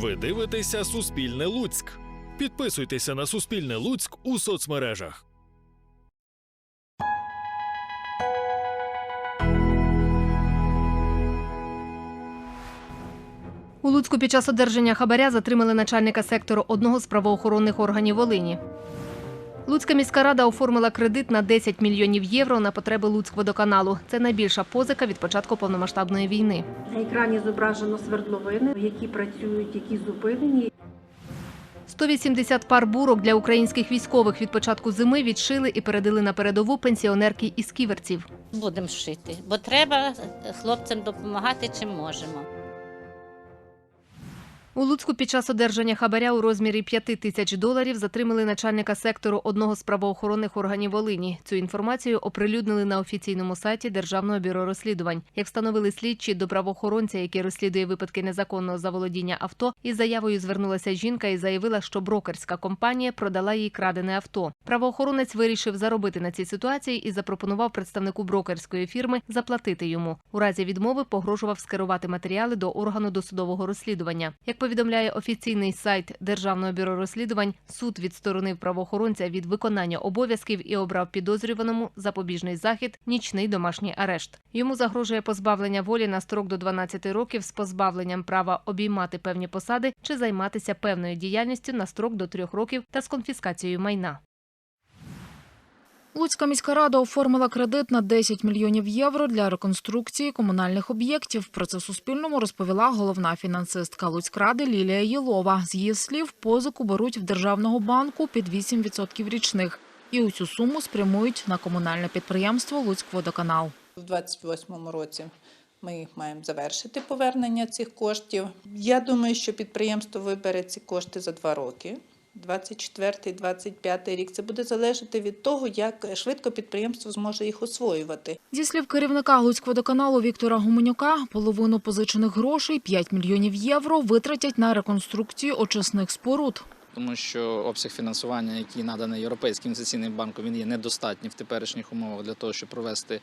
Ви дивитеся Суспільне Луцьк. Підписуйтеся на Суспільне Луцьк у соцмережах. У Луцьку під час одержання хабаря затримали начальника сектору одного з правоохоронних органів Волині. Луцька міська рада оформила кредит на 10 мільйонів євро на потреби Луцькводоканалу. Це найбільша позика від початку повномасштабної війни. На екрані зображено свердловини, які працюють, які зупинені. 180 пар бурок для українських військових від початку зими відшили і передали на передову пенсіонерки із ківерців. Будемо шити, бо треба хлопцям допомагати чим можемо. У Луцьку під час одержання хабаря у розмірі 5 тисяч доларів затримали начальника сектору одного з правоохоронних органів Волині. Цю інформацію оприлюднили на офіційному сайті Державного бюро розслідувань. Як встановили слідчі до правоохоронця, який розслідує випадки незаконного заволодіння авто, із заявою звернулася жінка і заявила, що брокерська компанія продала їй крадене авто. Правоохоронець вирішив заробити на цій ситуації і запропонував представнику брокерської фірми заплатити йому. У разі відмови погрожував скерувати матеріали до органу досудового розслідування. Як повідомляє офіційний сайт Державного бюро розслідувань, суд відсторонив правоохоронця від виконання обов'язків і обрав підозрюваному запобіжний захід нічний домашній арешт. Йому загрожує позбавлення волі на строк до 12 років з позбавленням права обіймати певні посади чи займатися певною діяльністю на строк до 3 років та з конфіскацією майна. Луцька міська рада оформила кредит на 10 мільйонів євро для реконструкції комунальних об'єктів. Про це Суспільному розповіла головна фінансистка Луцькради Лілія Єлова. З її слів, позику беруть в Державного банку під 8% річних. І усю суму спрямують на комунальне підприємство Луцькводоканал. У 2028 році ми маємо завершити повернення цих коштів. Я думаю, що підприємство вибере ці кошти за два роки. 24-25 рік це буде залежати від того, як швидко підприємство зможе їх освоювати. Зі слів керівника Луцькводоканалу Віктора Гуменюка, половину позичених грошей 5 мільйонів євро витратять на реконструкцію очисних споруд. Тому що обсяг фінансування, який наданий Європейським інвестиційним банком, він є недостатній в теперішніх умовах для того, щоб провести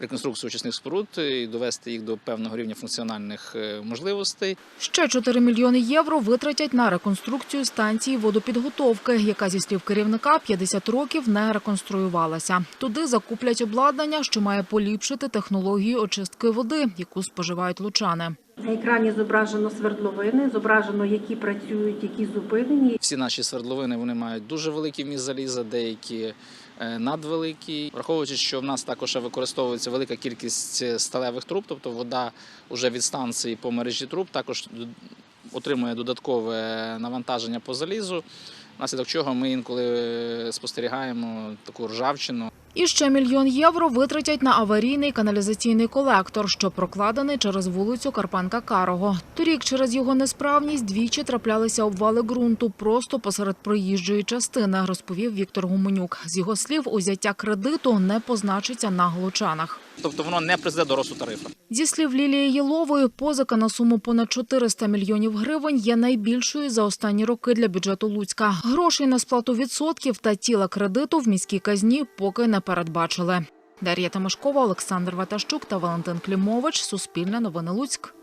реконструкцію очисних споруд і довести їх до певного рівня функціональних е, можливостей. Ще 4 мільйони євро витратять на реконструкцію станції водопідготовки, яка, зі слів керівника, 50 років не реконструювалася. Туди закуплять обладнання, що має поліпшити технологію очистки води, яку споживають лучани. На екрані зображено свердловини, зображено, які працюють, які зупинені. Всі наші свердловини вони мають дуже великий вміст заліза, деякі е, надвеликі. Враховуючи, що в нас також використовується велика кількість е, сталевих труб, тобто вода вже від станції по мережі труб також отримує додаткове навантаження по залізу. Внаслідок чого ми інколи е, спостерігаємо таку ржавчину. І ще мільйон євро витратять на аварійний каналізаційний колектор, що прокладений через вулицю Карпанка Карого. Торік через його несправність двічі траплялися обвали ґрунту просто посеред проїжджої частини, розповів Віктор Гуменюк. З його слів, узяття кредиту не позначиться на глучанах. Тобто воно не призведе до росту тарифу. Зі слів Лілії Єлової, позика на суму понад 400 мільйонів гривень є найбільшою за останні роки для бюджету Луцька. Грошей на сплату відсотків та тіла кредиту в міській казні поки не передбачили. Дар'я Тимошкова, Олександр Ватащук та Валентин Клімович. Суспільне новини Луцьк.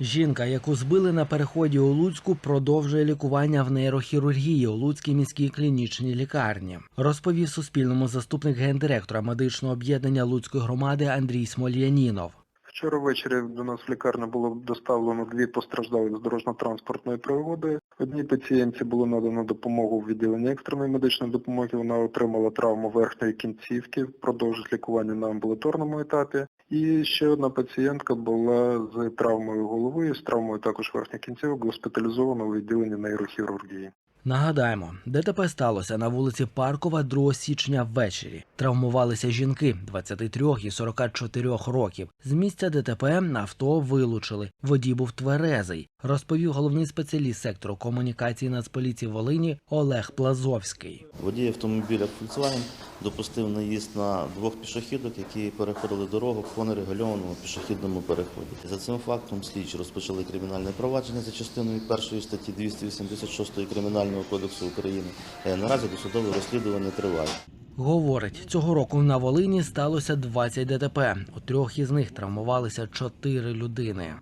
Жінка, яку збили на переході у Луцьку, продовжує лікування в нейрохірургії у Луцькій міській клінічній лікарні. Розповів Суспільному заступник гендиректора медичного об'єднання Луцької громади Андрій Смольянінов. Вчора ввечері до нас в лікарню було доставлено дві постраждалі з дорожньо-транспортної пригоди. Одній пацієнтці було надано допомогу в відділенні екстреної медичної допомоги. Вона отримала травму верхньої кінцівки, продовжить лікування на амбулаторному етапі. І ще одна пацієнтка була з травмою голови, з травмою також верхніх кінцівок, госпіталізована у відділенні нейрохірургії. Нагадаємо, ДТП сталося на вулиці Паркова 2 січня ввечері. Травмувалися жінки 23 і 44 років. З місця ДТП авто вилучили. Водій був тверезий, розповів головний спеціаліст сектору комунікації Нацполіції Волині Олег Плазовський. Водій автомобіля Volkswagen допустив наїзд на двох пішохідок, які переходили дорогу по нерегульованому пішохідному переході. За цим фактом слідчі розпочали кримінальне провадження за частиною першої статті 286 Кримінального кодексу України. Е, Наразі досудове розслідування триває. Говорить, цього року на Волині сталося 20 ДТП. У трьох із них травмувалися чотири людини.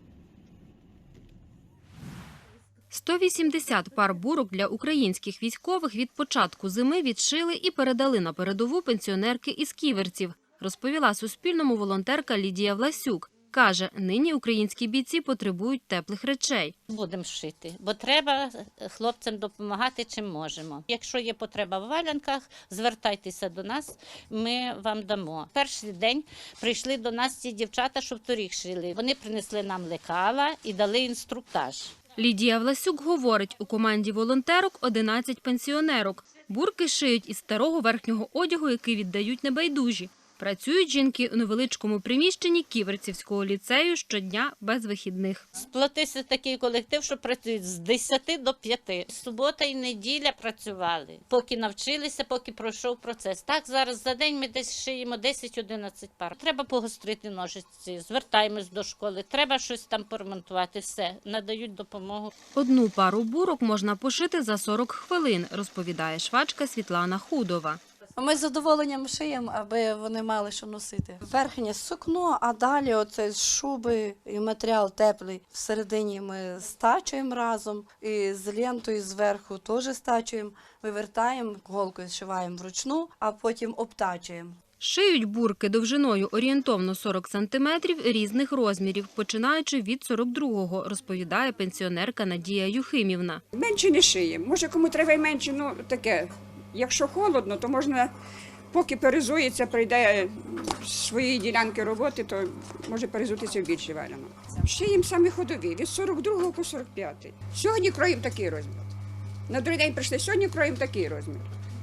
180 пар бурок для українських військових від початку зими відшили і передали на передову пенсіонерки із ківерців, розповіла Суспільному волонтерка Лідія Власюк. Каже, нині українські бійці потребують теплих речей. Будемо шити, бо треба хлопцям допомагати чим можемо. Якщо є потреба в валянках, звертайтеся до нас, ми вам дамо. Перший день прийшли до нас ці дівчата, що вторік шили. Вони принесли нам лекала і дали інструктаж. Лідія Власюк говорить, у команді волонтерок 11 пенсіонерок. Бурки шиють із старого верхнього одягу, який віддають небайдужі. Працюють жінки у невеличкому приміщенні Ківерцівського ліцею щодня без вихідних. Сплотився такий колектив, що працюють з 10 до 5. Субота і неділя працювали, поки навчилися, поки пройшов процес. Так зараз за день ми десь шиємо 10-11 пар. Треба погострити ножиці, звертаємось до школи, треба щось там поремонтувати. Все надають допомогу. Одну пару бурок можна пошити за 40 хвилин, розповідає швачка Світлана Худова. Ми з задоволенням шиємо, аби вони мали що носити. Верхнє сукно, а далі оце з шуби і матеріал теплий. Всередині ми стачуємо разом і з лентою зверху теж стачуємо. Вивертаємо, голкою зшиваємо вручну, а потім обтачуємо. Шиють бурки довжиною орієнтовно 40 сантиметрів різних розмірів, починаючи від 42-го, розповідає пенсіонерка Надія Юхимівна. Менше не шиємо. Може, кому треба й менше, ну таке. Якщо холодно, то можна, поки перезується, прийде з своєї ділянки роботи, то може перезутися в більші Ще їм самі ходові від 42 по 45. Сьогодні кроїм такий розмір. На другий день прийшли, сьогодні кроїм такий розмір.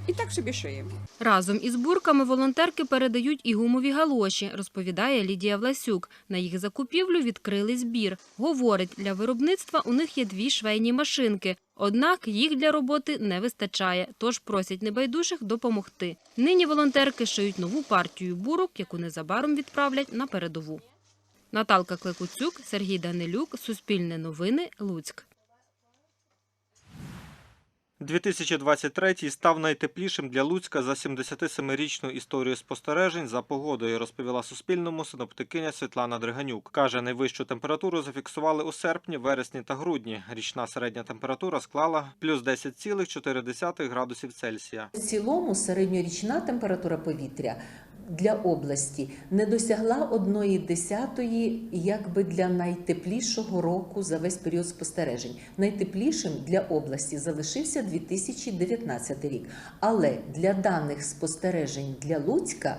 І так собі шиємо. Разом із бурками волонтерки передають і гумові галоші, розповідає Лідія Власюк. На їх закупівлю відкрили збір. Говорить, для виробництва у них є дві швейні машинки. Однак їх для роботи не вистачає, тож просять небайдужих допомогти. Нині волонтерки шиють нову партію бурок, яку незабаром відправлять на передову. Наталка Клекуцюк, Сергій Данилюк, Суспільне новини, Луцьк. 2023 став найтеплішим для Луцька за 77-річну історію спостережень за погодою, розповіла Суспільному синоптикиня Світлана Дриганюк. Каже, найвищу температуру зафіксували у серпні, вересні та грудні. Річна середня температура склала плюс 10,4 градусів Цельсія. В цілому середньорічна температура повітря для області не досягла одної десятої, якби для найтеплішого року за весь період спостережень. Найтеплішим для області залишився 2019 рік. Але для даних спостережень для Луцька.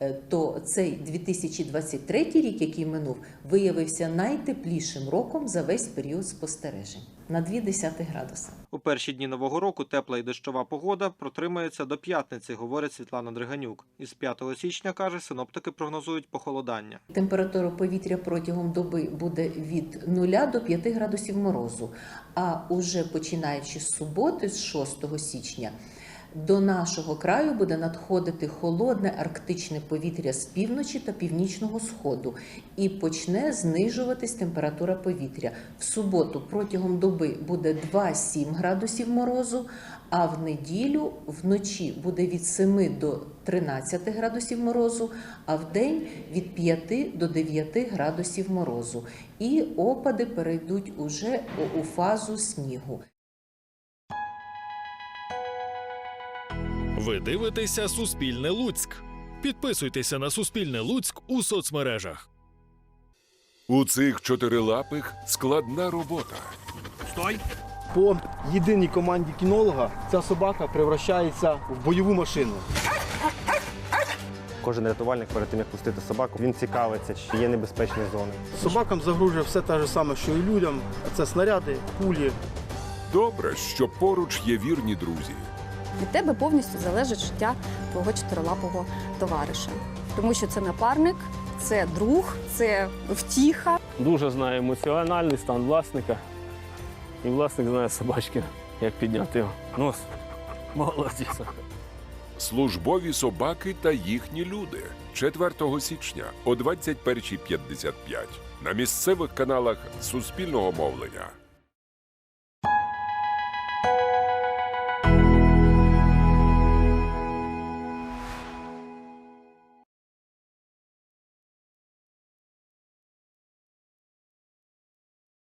Е, То цей 2023 рік, який минув, виявився найтеплішим роком за весь період спостережень на 0,2 градуса. У перші дні нового року тепла і дощова погода протримається до п'ятниці, говорить Світлана Дриганюк. Із 5 січня каже, синоптики прогнозують похолодання. Температура повітря протягом доби буде від 0 до 5 градусів морозу. А уже починаючи з суботи, з 6 січня, до нашого краю буде надходити холодне арктичне повітря з півночі та північного сходу і почне знижуватись температура повітря. В суботу протягом доби буде 2-7 градусів морозу, а в неділю вночі буде від 7 до 13 градусів морозу, а в день від 5 до 9 градусів морозу. І опади перейдуть уже у- фазу снігу. Ви дивитеся Суспільне Луцьк. Підписуйтеся на Суспільне Луцьк у соцмережах. У цих чотирилапих складна робота. Стой! По єдиній команді кінолога ця собака превращається в бойову машину. Кожен рятувальник перед тим, як пустити собаку, він цікавиться, чи є небезпечні зони. Собакам загрожує все те ж саме, що і людям. Це снаряди, кулі. Добре, що поруч є вірні друзі. Від тебе повністю залежить життя твого чотирилапого товариша, тому що це напарник, це друг, це втіха. Дуже знає емоціональний стан власника. І власник знає собачки, як підняти його. Нос. Молодець. Службові собаки та їхні люди. 4 січня о 21.55 на місцевих каналах Суспільного мовлення.